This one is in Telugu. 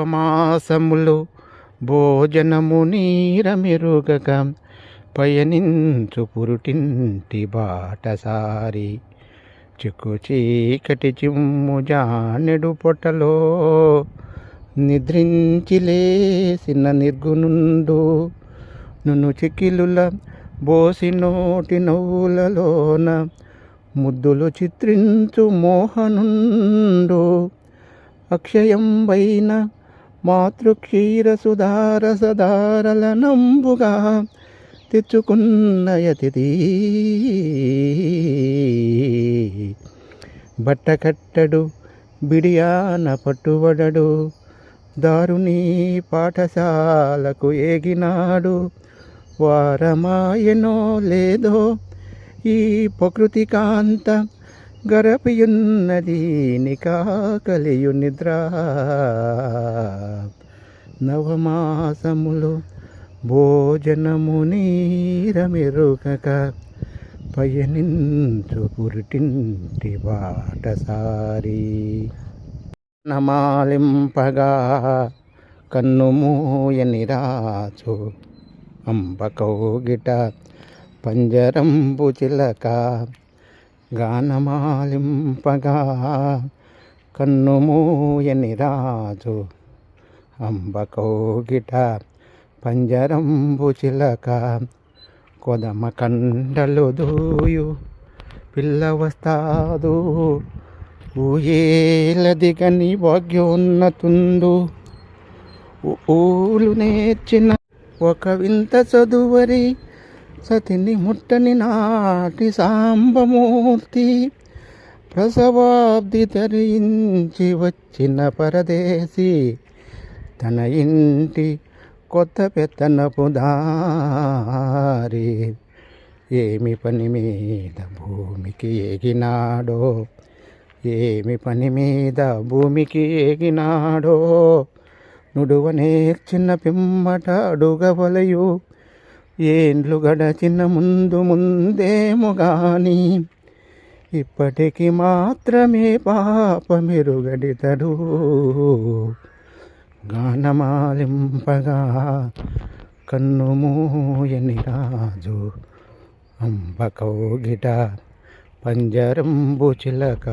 మాసములు భోజనము నీరమెరుగక పయనించు పురుటింటి బాటసారి. చిక్కు చీకటి చిమ్ము జానెడు పొట్టలో నిద్రించి లేసిన నిర్గునుండు నును చికిలుల బోసి నోటి నవ్వులలోన ముద్దులు చిత్రించు మోహనుండు. అక్షయం వైన మాతృక్షీర సుధార సదారల నంబుగా తెచ్చుకున్నయతిది బట్టకట్టడు బిడియాన పట్టుబడడు దారుని పాఠశాలకు ఏగినాడు. వారమాయనో లేదో ఈ ప్రకృతి కాంత గరపియున్నది నికాకలియు నిద్ర. నవమాసములు భోజనము నీరమెరుగక పయనించు పురిటింటి బాటసారి. నమాలింపగా కన్ను రాచు అంబకౌగిట పంజరంబు చిలక గానమాలింపగా కన్నుమూయని రాజు అంబకోగిట పంజరంబు చిలక కొదమ కండలు దూయు పిల్లవస్తాదు ఊయేలదిగని భాగ్యోన్నతుందు ఊలు నేర్చిన ఒక వింత చదువరి సతిని ముట్టని నాటి సాంబమూర్తి ప్రసవాబ్ది ధరించి వచ్చిన పరదేశి. తన ఇంటి కొత్త పెత్తనపు దారి ఏమి పని మీద భూమికి ఎగినాడో? ఏమి పని మీద భూమికి ఎగినాడో? నుడువ నేర్చిన పిమ్మట అడుగవలయు ఏండ్లు గడచిన ముందు ముందేముగాని ఇప్పటికి మాత్రమే పాపమెరుగడితడు. గానమాలింపగా కన్ను మూయని రాజు అంబకౌగిట పంజరంబు చిలక